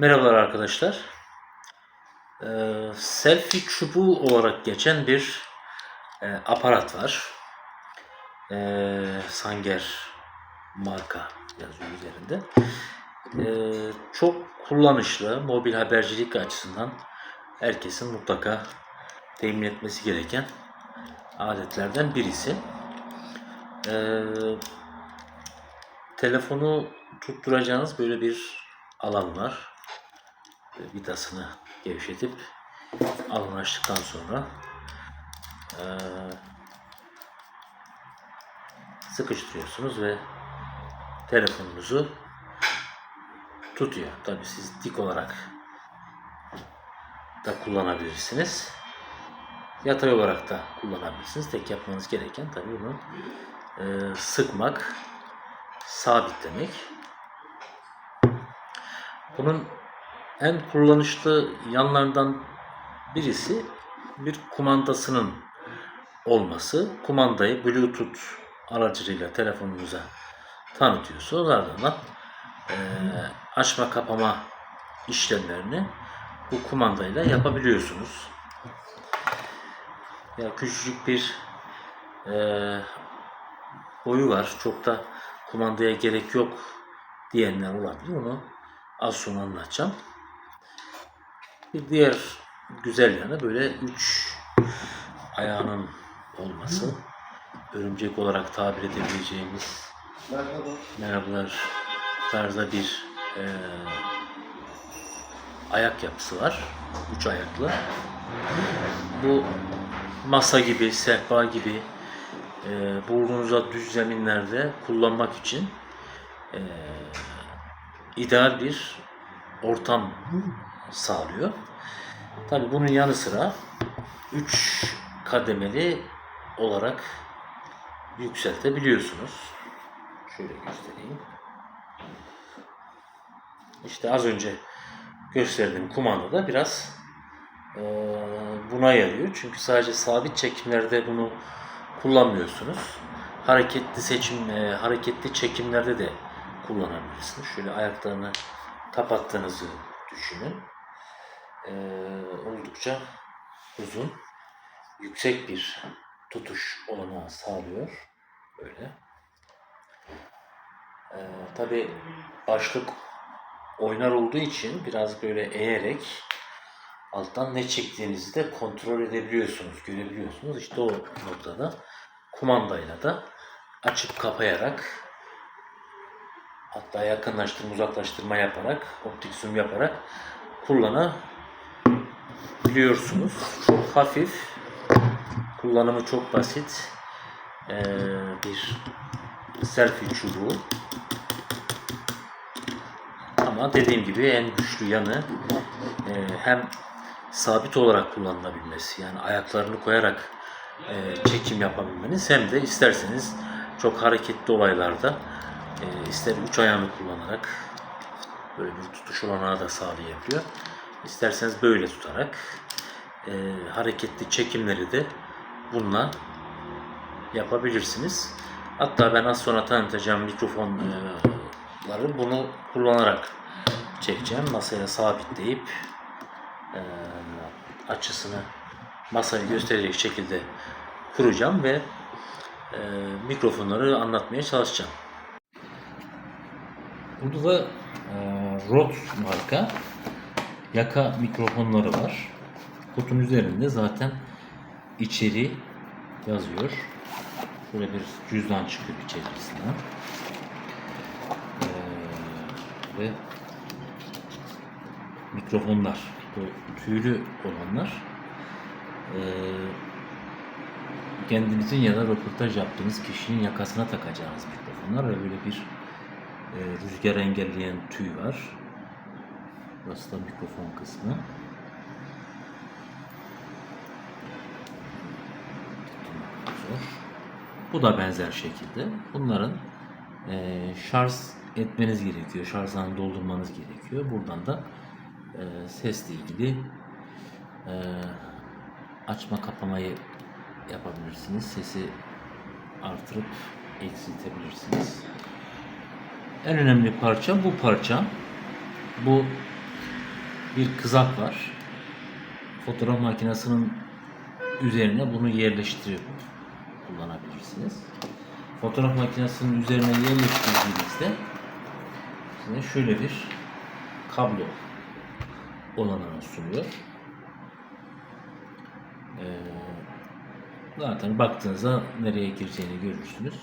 Merhabalar arkadaşlar. Ee, selfie çubuğu olarak geçen bir e, aparat var. Ee, Sanger marka yazıyor üzerinde. Ee, çok kullanışlı, mobil habercilik açısından herkesin mutlaka temin etmesi gereken aletlerden birisi. Ee, telefonu tutturacağınız böyle bir alan var vidasını gevşetip alın açtıktan sonra eee, sıkıştırıyorsunuz ve telefonunuzu tutuyor. Tabi siz dik olarak da kullanabilirsiniz. Yatay olarak da kullanabilirsiniz. Tek yapmanız gereken tabi bunu eee, sıkmak, sabitlemek. Bunun en kullanışlı yanlarından birisi bir kumandasının olması. Kumandayı Bluetooth aracılığıyla telefonunuza tanıtıyorsunuz. Ardından eee, açma kapama işlemlerini bu kumandayla yapabiliyorsunuz. Ya küçücük bir eee, boyu var. Çok da kumandaya gerek yok diyenler olabilir. Onu az sonra anlatacağım. Bir diğer güzel yanı böyle üç ayağının olması. Örümcek olarak tabir edebileceğimiz Merhaba. merhabalar tarzda bir eee, ayak yapısı var. Üç ayaklı. Bu masa gibi, sehpa gibi eee burnunuza düz zeminlerde kullanmak için eee, ideal bir ortam sağlıyor. Tabi bunun yanı sıra 3 kademeli olarak yükseltebiliyorsunuz. Şöyle göstereyim. İşte az önce gösterdiğim kumandada biraz eee, buna yarıyor. Çünkü sadece sabit çekimlerde bunu kullanmıyorsunuz. Hareketli seçim, eee, hareketli çekimlerde de kullanabilirsiniz. Şöyle ayaklarını kapattığınızı düşünün. Ee, oldukça uzun, yüksek bir tutuş olanağı sağlıyor. Böyle. Ee, Tabi başlık oynar olduğu için biraz böyle eğerek alttan ne çektiğinizi de kontrol edebiliyorsunuz, görebiliyorsunuz. İşte o noktada kumandayla da açıp kapayarak hatta yakınlaştırma, uzaklaştırma yaparak, optik zoom yaparak kullanabiliyorsunuz. Çok hafif, kullanımı çok basit ee, bir selfie çubuğu. Ama dediğim gibi en güçlü yanı e, hem sabit olarak kullanılabilmesi yani ayaklarını koyarak e, çekim yapabilmeniz hem de isterseniz çok hareketli olaylarda e, ister üç ayağını kullanarak böyle bir tutuş olanağı da sağlayabiliyor. İsterseniz böyle tutarak e, hareketli çekimleri de bununla yapabilirsiniz. Hatta ben az sonra tanıtacağım mikrofonları bunu kullanarak çekeceğim. Masaya sabitleyip e, açısını masayı gösterecek şekilde kuracağım ve e, mikrofonları anlatmaya çalışacağım. Burada da e, Rode marka yaka mikrofonları var. Kutunun üzerinde zaten içeri yazıyor. Şöyle bir cüzdan çıkıyor içerisinden. E, ve mikrofonlar. Bu tüylü olanlar. E, kendinizin ya da röportaj yaptığınız kişinin yakasına takacağınız mikrofonlar ve böyle bir e, rüzgar engelleyen tüy var. Burası da mikrofon kısmı. Bu da benzer şekilde. Bunların e, şarj etmeniz gerekiyor. Şarjını doldurmanız gerekiyor. Buradan da e, sesle ilgili e, açma kapamayı yapabilirsiniz. Sesi artırıp eksiltebilirsiniz. En önemli parça bu parça. Bu bir kızak var. Fotoğraf makinesinin üzerine bunu yerleştirip kullanabilirsiniz. Fotoğraf makinesinin üzerine yerleştirdiğinizde size şöyle bir kablo olanağı sunuyor. Ee, zaten baktığınızda nereye gireceğini görürsünüz.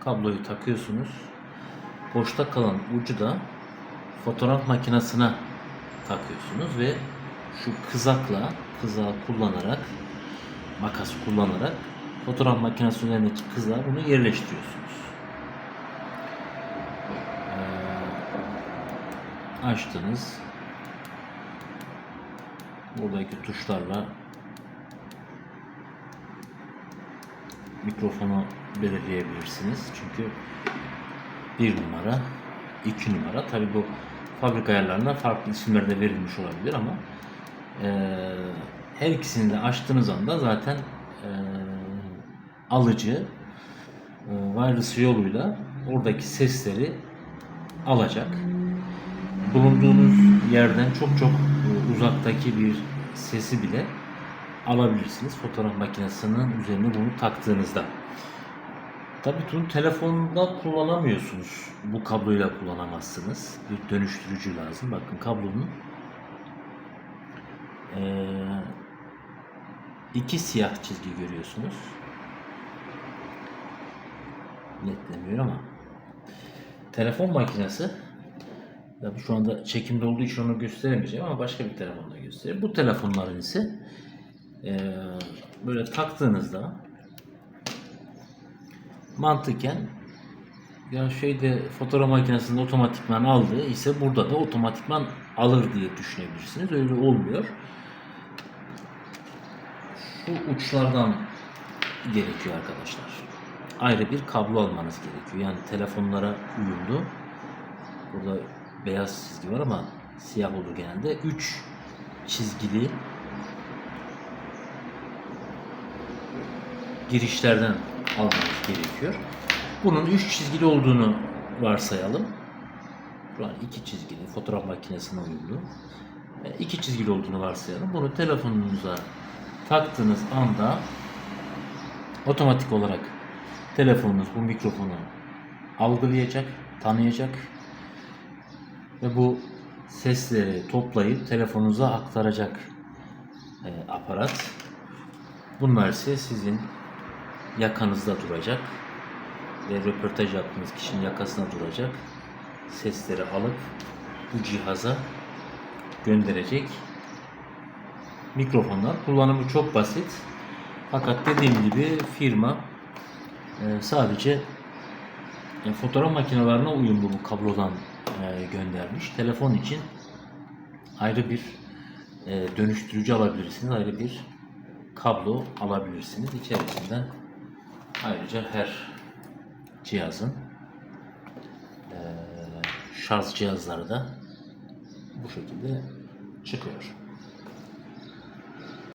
Kabloyu takıyorsunuz. Boşta kalan ucu da fotoğraf makinesine takıyorsunuz ve şu kızakla kızağı kullanarak makas kullanarak fotoğraf makinesi üzerindeki kızağa bunu yerleştiriyorsunuz. Ee, açtınız. Buradaki tuşlarla mikrofonu belirleyebilirsiniz. Çünkü bir numara, iki numara. Tabi bu fabrika ayarlarına farklı isimler de verilmiş olabilir ama eee, her ikisini de açtığınız anda zaten eee, alıcı eee, wireless yoluyla oradaki sesleri alacak. Bulunduğunuz yerden çok çok e, uzaktaki bir sesi bile alabilirsiniz fotoğraf makinesinin üzerine bunu taktığınızda. Tabii bunu telefonda kullanamıyorsunuz. Bu kabloyla kullanamazsınız. Bir dönüştürücü lazım. Bakın kablonun eee, iki siyah çizgi görüyorsunuz. Netlemiyor ama telefon makinesi Tabii şu anda çekimde olduğu için onu gösteremeyeceğim ama başka bir telefonda göstereyim. Bu telefonların ise eee, böyle taktığınızda mantıken ya şeyde fotoğraf makinesinde otomatikman aldığı ise burada da otomatikman alır diye düşünebilirsiniz. Öyle olmuyor. Şu uçlardan gerekiyor arkadaşlar. Ayrı bir kablo almanız gerekiyor. Yani telefonlara uyumlu. Burada beyaz çizgi var ama siyah olur genelde. 3 çizgili girişlerden almanız gerekiyor. Bunun 3 çizgili olduğunu varsayalım. Şu an 2 çizgili fotoğraf makinesine uyumlu. 2 çizgili olduğunu varsayalım. Bunu telefonunuza taktığınız anda otomatik olarak telefonunuz bu mikrofonu algılayacak, tanıyacak ve bu sesleri toplayıp telefonunuza aktaracak e, aparat. Bunlar ise sizin yakanızda duracak ve röportaj yaptığınız kişinin yakasına duracak. Sesleri alıp bu cihaza gönderecek mikrofonlar. Kullanımı çok basit. Fakat dediğim gibi firma e, sadece e, fotoğraf makinelerine uyumlu bu kablodan e, göndermiş. Telefon için ayrı bir dönüştürücü alabilirsiniz. Ayrı bir kablo alabilirsiniz. İçerisinden ayrıca her cihazın şarj cihazları da bu şekilde çıkıyor.